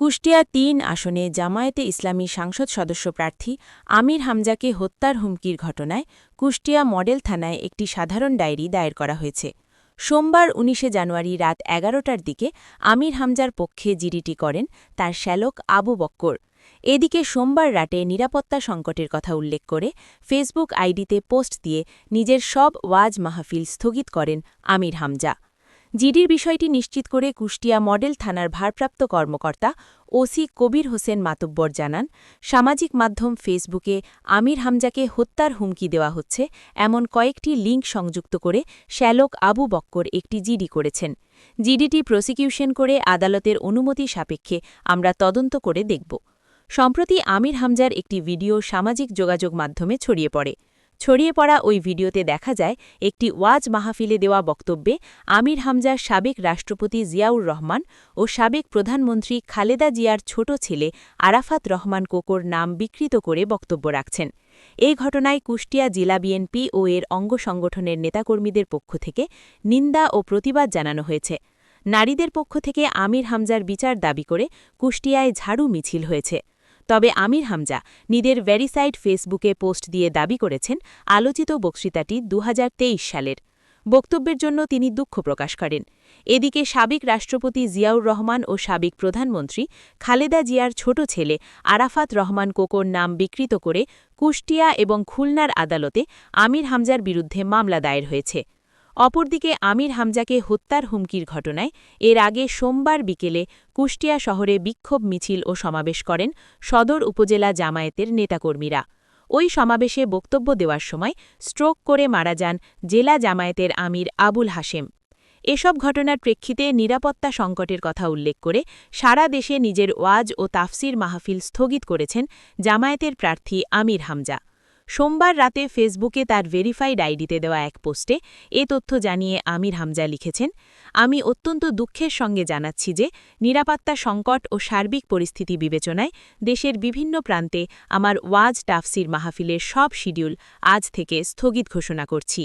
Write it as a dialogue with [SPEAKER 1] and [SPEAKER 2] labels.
[SPEAKER 1] কুষ্টিয়া তিন আসনে জামায়াতে ইসলামী সাংসদ সদস্য প্রার্থী আমির হামজাকে হত্যার হুমকির ঘটনায় কুষ্টিয়া মডেল থানায় একটি সাধারণ ডায়েরি দায়ের করা হয়েছে। সোমবার ১৯ জানুয়ারি রাত এগারোটার দিকে আমির হামজার পক্ষে জিডিটি করেন তার শ্যালক আবু বক্কর। এদিকে সোমবার রাতে নিরাপত্তা সংকটের কথা উল্লেখ করে ফেসবুক আইডিতে পোস্ট দিয়ে নিজের সব ওয়াজ মাহফিল স্থগিত করেন আমির হামজা। জিডির বিষয়টি নিশ্চিত করে কুষ্টিয়া মডেল থানার ভারপ্রাপ্ত কর্মকর্তা ওসি কবির হোসেন মাতব্বর জানান, সামাজিক মাধ্যম ফেসবুকে আমির হামজাকে হত্যার হুমকি দেওয়া হচ্ছে, এমন কয়েকটি লিঙ্ক সংযুক্ত করে শ্যালক আবু বক্কর একটি জিডি করেছেন। জিডিটি প্রসিকিউশন করে আদালতের অনুমতি সাপেক্ষে আমরা তদন্ত করে দেখব। সম্প্রতি আমির হামজার একটি ভিডিও সামাজিক যোগাযোগ মাধ্যমে ছড়িয়ে পড়ে। ছড়িয়ে পড়া ওই ভিডিওতে দেখা যায় একটি ওয়াজ মাহফিলে দেওয়া বক্তব্যে আমির হামজার সাবেক রাষ্ট্রপতি জিয়াউর রহমান ও সাবেক প্রধানমন্ত্রী খালেদা জিয়ার ছোট ছেলে আরাফাত রহমান কোকোর নাম বিকৃত করে বক্তব্য রাখছেন। এই ঘটনায় কুষ্টিয়া জেলা বিএনপি ও এর অঙ্গ সংগঠনের নেতাকর্মীদের পক্ষ থেকে নিন্দা ও প্রতিবাদ জানানো হয়েছে। নারীদের পক্ষ থেকে আমির হামজার বিচার দাবি করে কুষ্টিয়ায় ঝাড়ু মিছিল হয়েছে। তবে আমির হামজা নিদের ভেরিসাইড ফেসবুকে পোস্ট দিয়ে দাবি করেছেন, আলোচিত বক্তৃতাটি দুহাজার তেইশ সালের। বক্তব্যের জন্য তিনি দুঃখ প্রকাশ করেন। এদিকে সাবেক রাষ্ট্রপতি জিয়াউর রহমান ও সাবেক প্রধানমন্ত্রী খালেদা জিয়ার ছোট ছেলে আরাফাত রহমান কোকোর নাম বিকৃত করে কুষ্টিয়া এবং খুলনার আদালতে আমির হামজার বিরুদ্ধে মামলা দায়ের হয়েছে। অপরদিকে আমির হামজাকে হত্যার হুমকির ঘটনায় এর আগে সোমবার বিকেলে কুষ্টিয়া শহরে বিক্ষোভ মিছিল ও সমাবেশ করেন সদর উপজেলা জামায়াতের নেতাকর্মীরা। ওই সমাবেশে বক্তব্য দেওয়ার সময় স্ট্রোক করে মারা যান জেলা জামায়াতের আমির আবুল হাশেম। এসব ঘটনার প্রেক্ষিতে নিরাপত্তা সংকটের কথা উল্লেখ করে সারা দেশে নিজের ওয়াজ ও তাফসির মাহফিল স্থগিত করেছেন জামায়াতের প্রার্থী আমির হামজা। সোমবার রাতে ফেসবুকে তার ভেরিফাইড আইডিতে দেওয়া এক পোস্টে এ তথ্য জানিয়ে আমির হামজা লিখেছেন, আমি অত্যন্ত দুঃখের সঙ্গে জানাচ্ছি যে নিরাপত্তা সংকট ও সার্বিক পরিস্থিতি বিবেচনায় দেশের বিভিন্ন প্রান্তে আমার ওয়াজ টাফসির মাহফিলের সব শিডিউল আজ থেকে স্থগিত ঘোষণা করছি।